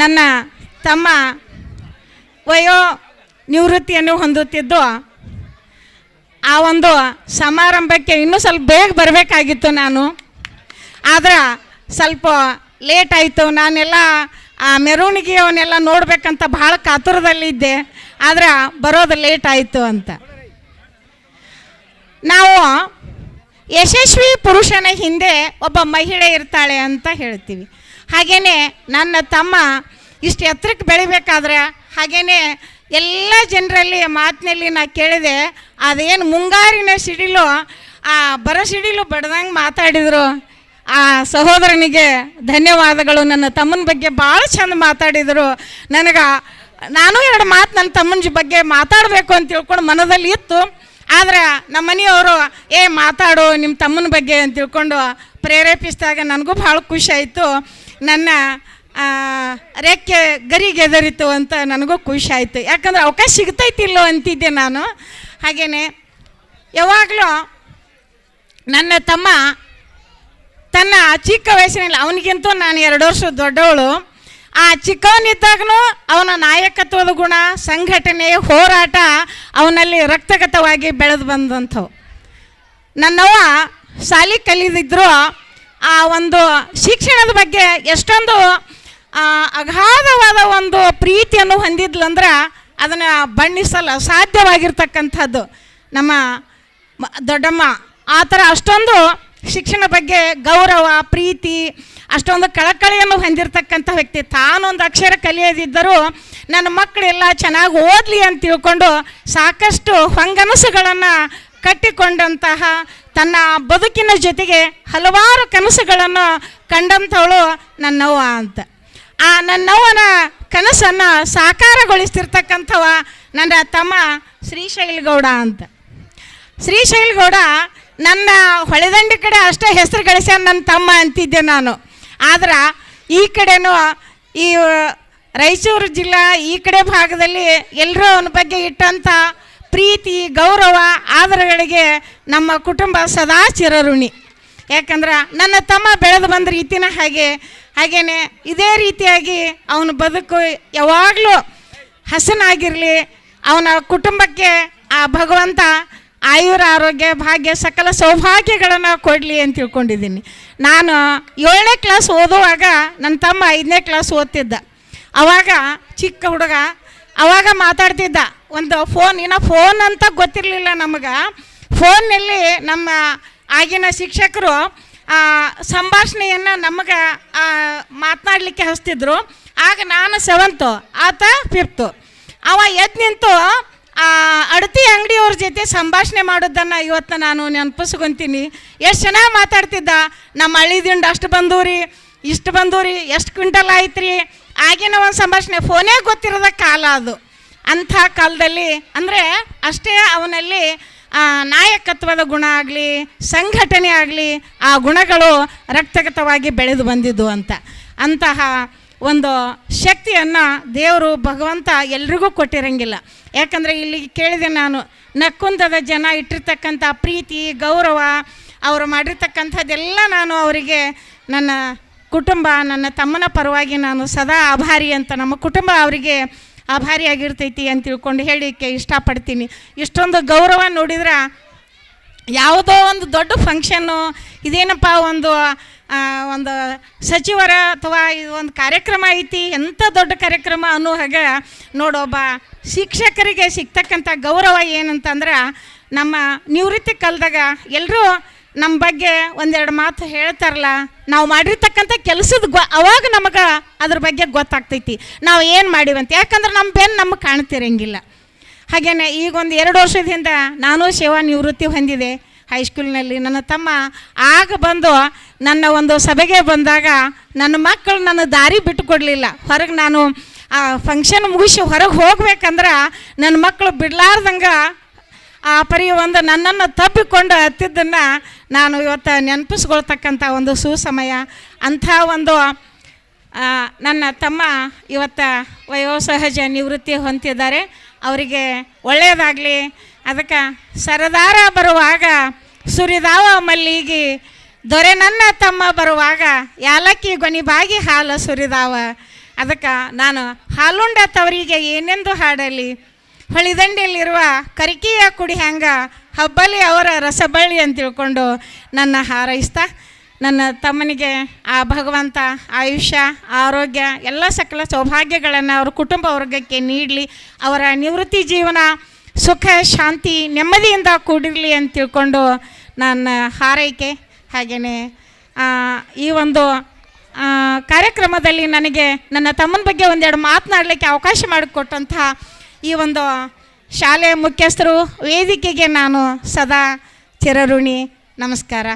ನನ್ನ ತಮ್ಮ ವಯೋ ನಿವೃತ್ತಿಯನ್ನು ಹೊಂದುತ್ತಿದ್ದು, ಆ ಒಂದು ಸಮಾರಂಭಕ್ಕೆ ಇನ್ನೂ ಸ್ವಲ್ಪ ಬೇಗ ಬರಬೇಕಾಗಿತ್ತು ನಾನು. ಆದ್ರೆ ಸ್ವಲ್ಪ ಲೇಟ್ ಆಯಿತು. ನಾನೆಲ್ಲ, ಆ ಮೆರವಣಿಗೆಯವನ್ನೆಲ್ಲ ನೋಡಬೇಕಂತ ಭಾಳ ಕಾತುರದಲ್ಲಿದ್ದೆ ಆದರೆ ಬರೋದು ಲೇಟ್ ಆಯಿತು ಅಂತ. ನಾವು ಯಶಸ್ವಿ ಪುರುಷನ ಹಿಂದೆ ಒಬ್ಬ ಮಹಿಳೆ ಇರ್ತಾಳೆ ಅಂತ ಹೇಳ್ತೀವಿ. ಹಾಗೆಯೇ ನನ್ನ ತಮ್ಮ ಇಷ್ಟು ಎತ್ತರಕ್ಕೆ ಬೆಳಿಬೇಕಾದ್ರೆ ಹಾಗೆಯೇ ಎಲ್ಲ ಜನರಲ್ಲಿ ಮಾತಿನಲ್ಲಿ ನಾ ಕೇಳಿದೆ, ಅದೇನು ಮುಂಗಾರಿನ ಸಿಡಿಲು, ಆ ಬರ ಸಿಡಿಲು ಬಡ್ದಂಗೆ ಮಾತಾಡಿದರು. ಆ ಸಹೋದರನಿಗೆ ಧನ್ಯವಾದಗಳು, ನನ್ನ ತಮ್ಮನ ಬಗ್ಗೆ ಭಾಳ ಚಂದ ಮಾತಾಡಿದರು. ನನಗೆ, ನಾನು ಎರಡು ಮಾತು ನನ್ನ ತಮ್ಮನ ಬಗ್ಗೆ ಮಾತಾಡಬೇಕು ಅಂತ ತಿಳ್ಕೊಂಡು ಮನದಲ್ಲಿ ಇತ್ತು. ಆದ್ರೆ ನಮ್ಮ ಮನೆಯವರು, ಏ, ಮಾತಾಡು ನಿಮ್ಮ ತಮ್ಮನ ಬಗ್ಗೆ ಅಂತ ತಿಳ್ಕೊಂಡು ಪ್ರೇರೇಪಿಸಿದಾಗ ನನಗೂ ಭಾಳ ಖುಷಿ ಆಯಿತು. ನನ್ನ ರೆಕ್ಕೆ ಗರಿ ಗೆದರಿತು ಅಂತ ನನಗೂ ಖುಷಿ ಆಯಿತು. ಯಾಕಂದ್ರೆ ಅವಕಾಶ ಸಿಗ್ತೈತಿಲ್ಲೋ ಅಂತಿದ್ದೆ ನಾನು. ಹಾಗೆಯೇ ಯಾವಾಗಲೂ ನನ್ನ ತಮ್ಮ, ತನ್ನ ಚಿಕ್ಕ ವಯಸ್ಸಿನಲ್ಲಿ, ಅವನಿಗಿಂತೂ ನಾನು ಎರಡು ವರ್ಷ ದೊಡ್ಡವಳು. ಆ ಚಿಕ್ಕವನಿದ್ದಾಗಲೂ ಅವನ ನಾಯಕತ್ವದ ಗುಣ, ಸಂಘಟನೆ, ಹೋರಾಟ ಅವನಲ್ಲಿ ರಕ್ತಗತವಾಗಿ ಬೆಳೆದು ಬಂದಂಥವು. ನನ್ನವ್ವ ಶಾಲಿ ಕಲಿದಿದ್ರು ಆ ಒಂದು ಶಿಕ್ಷಣದ ಬಗ್ಗೆ ಎಷ್ಟೊಂದು ಅಗಾಧವಾದ ಒಂದು ಪ್ರೀತಿಯನ್ನು ಹೊಂದಿದ್ಲಂದ್ರೆ ಅದನ್ನು ಬಣ್ಣಿಸಲು ಸಾಧ್ಯವಾಗಿರ್ತಕ್ಕಂಥದ್ದು ನಮ್ಮ ದೊಡ್ಡಮ್ಮ, ಆ ಥರ ಅಷ್ಟೊಂದು ಶಿಕ್ಷಣ ಬಗ್ಗೆ ಗೌರವ, ಪ್ರೀತಿ, ಅಷ್ಟೊಂದು ಕಳಕಳಿಯನ್ನು ಹೊಂದಿರತಕ್ಕಂಥ ವ್ಯಕ್ತಿ. ತಾನೊಂದು ಅಕ್ಷರ ಕಲಿಯದಿದ್ದರೂ ನನ್ನ ಮಕ್ಕಳೆಲ್ಲ ಚೆನ್ನಾಗಿ ಓದಲಿ ಅಂತ ತಿಳ್ಕೊಂಡು ಸಾಕಷ್ಟು ಹೊಂಗನಸುಗಳನ್ನು ಕಟ್ಟಿಕೊಂಡಂತಹ ತನ್ನ ಬದುಕಿನ ಜೊತೆಗೆ ಹಲವಾರು ಕನಸುಗಳನ್ನು ಕಂಡಂಥವಳು ನನ್ನವ್ವ ಅಂತ. ಆ ನನ್ನವ್ವನ ಕನಸನ್ನು ಸಾಕಾರಗೊಳಿಸ್ತಿರ್ತಕ್ಕಂಥವ ನನ್ನ ತಮ್ಮ ಶ್ರೀಶೈಲ್ ಗೌಡ ಅಂತ. ಶ್ರೀಶೈಲ್ ಗೌಡ ನನ್ನ ಹೊಳೆದಂಡಿ ಕಡೆ ಅಷ್ಟೇ ಹೆಸರು ಗಳಿಸ್ಯಾನ ನನ್ನ ತಮ್ಮ ಅಂತಿದ್ದೆ ನಾನು. ಆದ್ರೆ ಈ ಕಡೆನೂ ಈ ರಾಯಚೂರು ಜಿಲ್ಲಾ ಈ ಕಡೆ ಭಾಗದಲ್ಲಿ ಎಲ್ಲರೂ ಅವನ ಬಗ್ಗೆ ಇಟ್ಟಂಥ ಪ್ರೀತಿ, ಗೌರವ, ಆದರಗಳಿಗೆ ನಮ್ಮ ಕುಟುಂಬ ಸದಾ ಚಿರಋಣಿ. ಯಾಕಂದ್ರೆ ನನ್ನ ತಮ್ಮ ಬೆಳೆದು ಬಂದ ರೀತಿನ ಹಾಗೆ, ಹಾಗೇನೆ ಇದೇ ರೀತಿಯಾಗಿ ಅವನ ಬದುಕು ಯಾವಾಗಲೂ ಹಸನಾಗಿರಲಿ, ಅವನ ಕುಟುಂಬಕ್ಕೆ ಆ ಭಗವಂತ ಆಯುರ, ಆರೋಗ್ಯ, ಭಾಗ್ಯ, ಸಕಲ ಸೌಭಾಗ್ಯಗಳನ್ನು ಕೊಡಲಿ ಅಂತ ತಿಳ್ಕೊಂಡಿದ್ದೀನಿ. ನಾನು ಏಳನೇ ಕ್ಲಾಸ್ ಓದುವಾಗ ನನ್ನ ತಮ್ಮ ಐದನೇ ಕ್ಲಾಸ್ ಓದ್ತಿದ್ದ. ಅವಾಗ ಚಿಕ್ಕ ಹುಡುಗ, ಅವಾಗ ಮಾತಾಡ್ತಿದ್ದ. ಒಂದು ಫೋನ್, ಇನ್ನು ಫೋನ್ ಅಂತ ಗೊತ್ತಿರಲಿಲ್ಲ ನಮಗೆ. ಫೋನ್ನಲ್ಲಿ ನಮ್ಮ ಆಗಿನ ಶಿಕ್ಷಕರು ಸಂಭಾಷಣೆಯನ್ನು ನಮಗೆ ಮಾತನಾಡಲಿಕ್ಕೆ ಹಚ್ತಿದ್ರು. ಆಗ ನಾನು ಸೆವೆಂತು ಆತ ಫಿಫ್ತು ಅವ ಎದ್ದು ನಿಂತು ಅಡತಿ ಅಂಗಡಿಯವ್ರ ಜೊತೆ ಸಂಭಾಷಣೆ ಮಾಡೋದನ್ನು ಇವತ್ತು ನಾನು ನೆನಪಿಸ್ಕೊತೀನಿ. ಎಷ್ಟು ಚೆನ್ನಾಗಿ ಮಾತಾಡ್ತಿದ್ದ? ನಮ್ಮ ಹಳ್ಳಿದಿಂದ ಅಷ್ಟು ಬಂದೂರಿ, ಇಷ್ಟು ಬಂದೂರಿ, ಎಷ್ಟು ಕ್ವಿಂಟಲ್ ಆಯ್ತು ರೀ ಆಗಿನ ಒಂದು ಸಂಭಾಷಣೆ, ಫೋನೇ ಗೊತ್ತಿರೋದ ಕಾಲ ಅದು. ಅಂಥ ಕಾಲದಲ್ಲಿ ಅಂದರೆ ಅಷ್ಟೇ ಅವನಲ್ಲಿ ನಾಯಕತ್ವದ ಗುಣ ಆಗಲಿ, ಸಂಘಟನೆ ಆಗಲಿ, ಆ ಗುಣಗಳು ರಕ್ತಗತವಾಗಿ ಬೆಳೆದು ಬಂದಿದ್ದು ಅಂತ. ಅಂತಹ ಒಂದು ಶಕ್ತಿಯನ್ನು ದೇವರು ಭಗವಂತ ಎಲ್ರಿಗೂ ಕೊಟ್ಟಿರಂಗಿಲ್ಲ. ಯಾಕಂದರೆ ಇಲ್ಲಿ ಕೇಳಿದೆ ನಾನು, ನಕ್ಕುಂದದ ಜನ ಇಟ್ಟಿರ್ತಕ್ಕಂಥ ಪ್ರೀತಿ, ಗೌರವ, ಅವರು ಮಾಡಿರ್ತಕ್ಕಂಥದ್ದೆಲ್ಲ ನಾನು ಅವರಿಗೆ ನನ್ನ ಕುಟುಂಬ, ನನ್ನ ತಮ್ಮನ ಪರವಾಗಿ ನಾನು ಸದಾ ಆಭಾರಿ ಅಂತ ನಮ್ಮ ಕುಟುಂಬ ಅವರಿಗೆ ಆಭಾರಿಯಾಗಿರ್ತೈತಿ ಅಂತ ತಿಳ್ಕೊಂಡು ಹೇಳಿಕ್ಕೆ ಇಷ್ಟಪಡ್ತೀನಿ. ಇಷ್ಟೊಂದು ಗೌರವ ನೋಡಿದ್ರೆ ಯಾವುದೋ ಒಂದು ದೊಡ್ಡ ಫಂಕ್ಷನ್ನು ಇದೇನಪ್ಪ ಒಂದು ಒಂದು ಸಚಿವರ ಅಥವಾ ಇದು ಒಂದು ಕಾರ್ಯಕ್ರಮ ಐತಿ ಎಂಥ ದೊಡ್ಡ ಕಾರ್ಯಕ್ರಮ ಅನ್ನೋ ಹಾಗೆ ನೋಡೋಬ್ಬ ಶಿಕ್ಷಕರಿಗೆ ಸಿಗ್ತಕ್ಕಂಥ ಗೌರವ ಏನಂತಂದ್ರೆ ನಮ್ಮ ನಿವೃತ್ತಿ ಕಾಲದಾಗ ಎಲ್ಲರೂ ನಮ್ಮ ಬಗ್ಗೆ ಒಂದೆರಡು ಮಾತು ಹೇಳ್ತಾರಲ್ಲ, ನಾವು ಮಾಡಿರ್ತಕ್ಕಂಥ ಕೆಲಸದ ಗೊ, ಅವಾಗ ನಮಗೆ ಅದ್ರ ಬಗ್ಗೆ ಗೊತ್ತಾಗ್ತೈತಿ. ನಾವು ಏನು ಮಾಡಿವಂತ, ಯಾಕಂದ್ರೆ ನಮ್ಮ ಬೆನ್ ನಮಗೆ ಕಾಣ್ತಿರಂಗಿಲ್ಲ. ಹಾಗೇನೆ ಈಗ ಒಂದು ಎರಡು ವರ್ಷದಿಂದ ನಾನು ಸೇವಾ ನಿವೃತ್ತಿ ಹೊಂದಿದೆ ಹೈಸ್ಕೂಲ್ನಲ್ಲಿ. ನನ್ನ ತಮ್ಮ ಆಗ ಬಂದು ನನ್ನ ಒಂದು ಸಭೆಗೆ ಬಂದಾಗ ನನ್ನ ಮಕ್ಕಳು ನನ್ನ ದಾರಿ ಬಿಟ್ಟು ಕೊಡಲಿಲ್ಲ ಹೊರಗೆ ನಾನು, ಆ ಫಂಕ್ಷನ್ ಮುಗಿಸಿ ಹೊರಗೆ ಹೋಗ್ಬೇಕಂದ್ರೆ ನನ್ನ ಮಕ್ಕಳು ಬಿಡ್ಲಾರ್ದಂಗೆ ಆ ಪರಿ ಒಂದು ನನ್ನನ್ನು ತಪ್ಪಿಕೊಂಡು ಹತ್ತಿದ್ದನ್ನು ನಾನು ಇವತ್ತು ನೆನಪಿಸ್ಕೊಳ್ತಕ್ಕಂಥ ಒಂದು ಸುಸಮಯ. ಅಂಥ ಒಂದು ನನ್ನ ತಮ್ಮ ಇವತ್ತು ವಯೋಸಹಜ ನಿವೃತ್ತಿ ಹೊಂದಿದ್ದಾರೆ. ಅವರಿಗೆ ಒಳ್ಳೆಯದಾಗಲಿ. ಅದಕ್ಕೆ ಸರದಾರ ಬರುವಾಗ, ಸುರಿದಾವ ಮಲ್ಲಿಗೆ, ದೊರೆ ನನ್ನ ತಮ್ಮ ಬರುವಾಗ ಯಾಲಕ್ಕಿ ಗೊನಿಬಾಗಿ ಹಾಲು ಸುರಿದಾವ. ಅದಕ್ಕೆ ನಾನು ಹಾಲುಂಡ ತವರಿಗೆ ಏನೆಂದು ಹಾಡಲಿ. ಹೊಳಿದಂಡೆಯಲ್ಲಿರುವ ಕರಿಕೆಯ ಕುಡಿ ಹ್ಯಾಂಗ ಹಬ್ಬಲಿ ಅವರ ರಸಬಳ್ಳಿ ಅಂತ ತಿಳ್ಕೊಂಡು ನನ್ನ ಹಾರೈಸ್ತಾ ನನ್ನ ತಮ್ಮನಿಗೆ ಆ ಭಗವಂತ ಆಯುಷ್ಯ, ಆರೋಗ್ಯ, ಎಲ್ಲ ಸಕಲ ಸೌಭಾಗ್ಯಗಳನ್ನು ಅವ್ರ ಕುಟುಂಬ ವರ್ಗಕ್ಕೆ ನೀಡಲಿ, ಅವರ ನಿವೃತ್ತಿ ಜೀವನ ಸುಖ, ಶಾಂತಿ, ನೆಮ್ಮದಿಯಿಂದ ಕೂಡಿರಲಿ ಅಂತ ತಿಳ್ಕೊಂಡು ನನ್ನ ಹಾರೈಕೆ. ಹಾಗೆಯೇ ಈ ಒಂದು ಕಾರ್ಯಕ್ರಮದಲ್ಲಿ ನನಗೆ ನನ್ನ ತಮ್ಮನ ಬಗ್ಗೆ ಒಂದೆರಡು ಮಾತನಾಡಲಿಕ್ಕೆ ಅವಕಾಶ ಮಾಡಿಕೊಟ್ಟಂತಹ ಈ ಒಂದು ಶಾಲೆಯ ಮುಖ್ಯಸ್ಥರು ವೇದಿಕೆಗೆ ನಾನು ಸದಾ ಚಿರಋಣಿ. ನಮಸ್ಕಾರ.